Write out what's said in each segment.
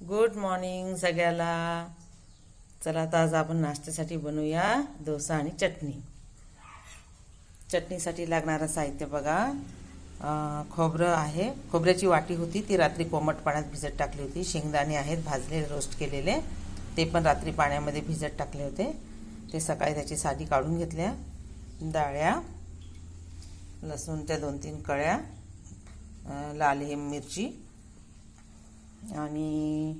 Good morning सगळ्याला. चला आता आज आपण नाश्त्यासाठी बनवूया डोसा आणि चटणी. चटणीसाठी लागणारं साहित्य बघा. खोबरं आहे. खोबऱ्याची वाटी होती. ती रात्री कोमट पाण्यात भिजत टाकली होती. शेंगदाणे आहेत भाजलेले रोस्ट केलेले. ते पण रात्री पाण्यामध्ये भिजत टाकले होते. ते सकाळी त्याची साडी काढून घेतल्या. डाळ्या लसूणच्या दोन तीन कळ्या लाल हिम मिरची आणि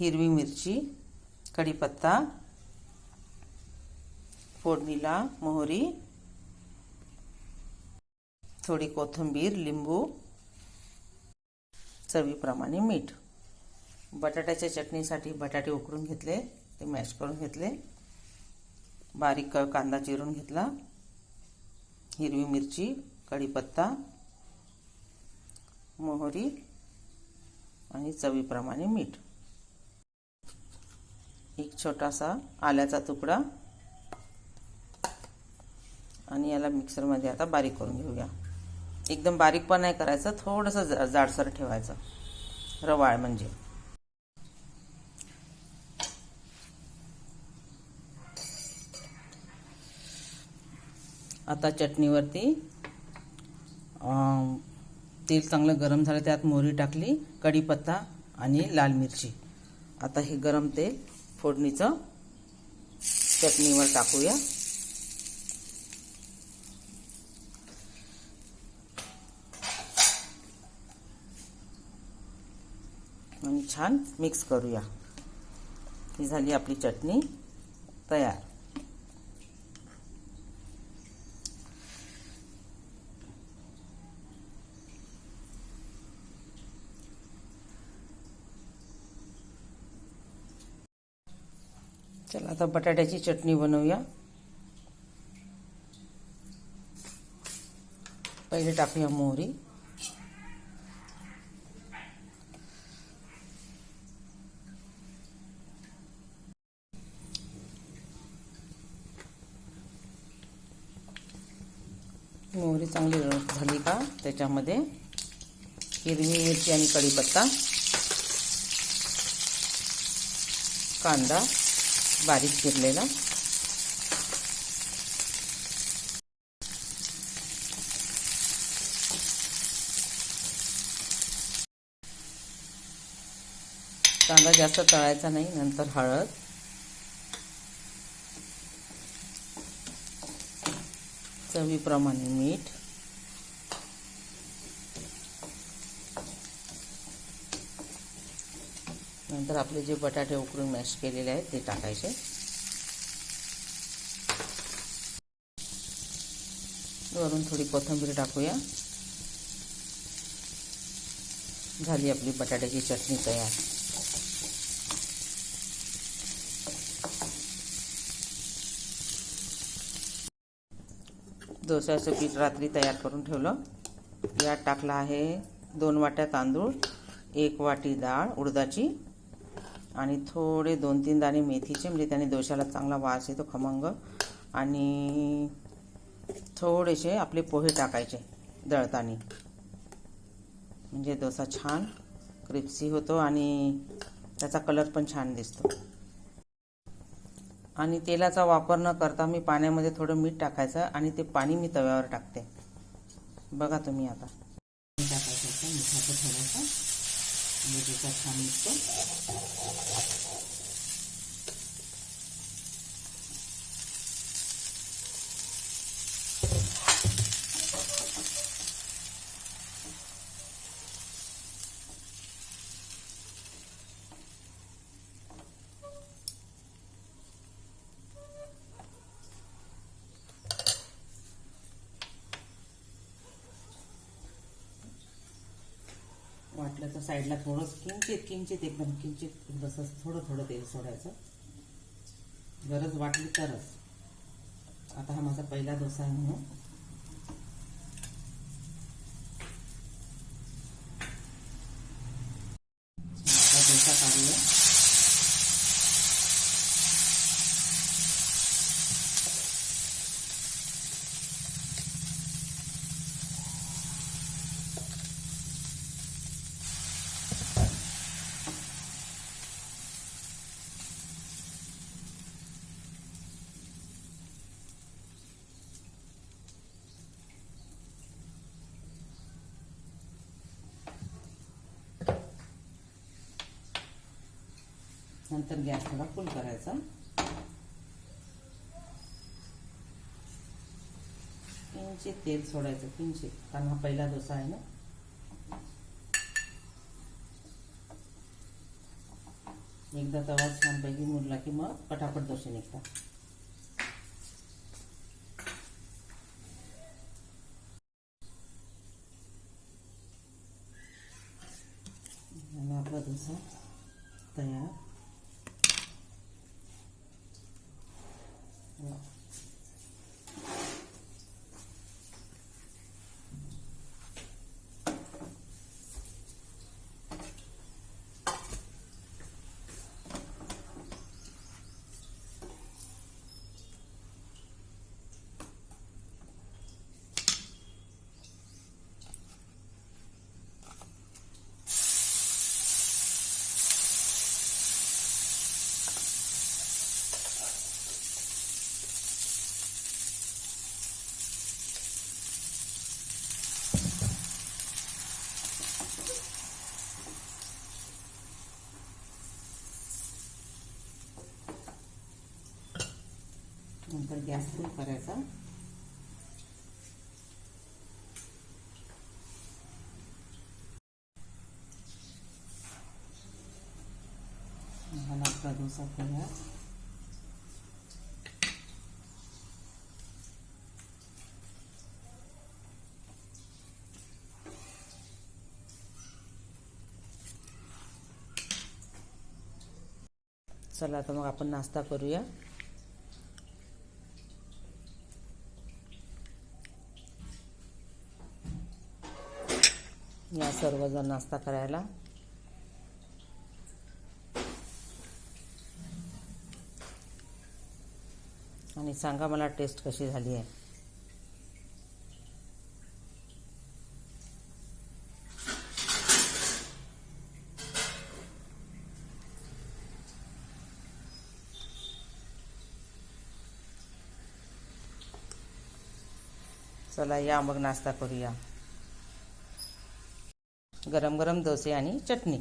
हिरवी मिरची कढीपत्ता फोडणीला मोहरी थोडी कोथिंबीर लिंबू चवीप्रमाणे मीठ. बटाट्याच्या चटणीसाठी बटाटे उकडून घेतले ते मॅश करून घेतले. बारीक कांदा चिरून घेतला. हिरवी मिरची कढीपत्ता मोहरी आणि चवीप्रमाणे मीठ. एक छोटासा आल्याचा तुकडा. आणि याला मिक्सरमध्ये आता बारीक करून घेऊया. एकदम बारीक पण नाही करायचं थोडंसं जाडसर ठेवायचं. रवाळ म्हणजे. आता चटणीवरती तेल चांगलं गरम झालं त्यात मोहरी टाकली कढीपत्ता आणि लाल मिरची. आता हे गरम तेल फोडणीचं चटणीवर टाकूया. आणि छान मिक्स करूया. ही झाली आपली चटणी तयार. चला आता बटाट्याची चटणी बनवूया. पहिले टाकूया मोहरी. मोहरी चांगली झाली का? त्याच्यामध्ये हिरवी मिरची आणि कढीपत्ता कांदा बारीक चिरलेला. कांदा जास्त तळायचा नाही नंतर हळद. चवीप्रमाणे मीठ. नंतर आपले जे बटाटे उकडून मॅश केलेले आहेत ते टाकायचे. वरून थोडी कोथिंबीर टाकूया. झाली आपली बटाट्याची चटणी तयार. डोस्याचं पीठ रात्री तयार करून ठेवलं. यात टाकलं आहे दोन वाट्या तांदूळ एक वाटी डाळ उडदाची आणि थोडे दोन तीन दाणे मेथीचे म्हणजे त्याने दोशाला चांगला वास येतो खमंग. आणि थोडेसे आपले पोहे टाकायचे दळतानी. म्हणजे डोसा छान क्रिप्सी होतो आणि त्याचा कलर पण छान दिसतो. आणि तेलाचा वापर न करता मी पाण्यामध्ये थोडं मीठ टाकायचं आणि ते पाणी मी तव्यावर टाकते. बघा तुम्ही आता. टाकायचं मिठाचं थोडंसं म्हणजे डोसा छान निघतो त्याच्या साईडला थोडं किंचित किंचित एकदम किंचित जसं थोडं थोडं तेल सोडायचं. गरज वाटली तरच. आता हा माझा पहिला डोसा आहे म्हणून आता डोसा काढूया नंतर गॅस थोडा फुल करायचा. किंचित तेल सोडायचं किंचित कारण हा पहिला डोसा आहे ना. एकदा तवा छानपैकी मुरला की मग पटापट दोसे निघतात. आपला डोसा तयार. Yeah. नंतर गॅस फुल करायचा झाला आपला डोसा तयार चला तर मग आपण नाश्ता करूया या सर्वजण नाश्ता करायला. आणि सांगा मला टेस्ट कशी झाली आहे. चला या मग नाश्ता करूया. गरम गरम डोसे आणि चटणी.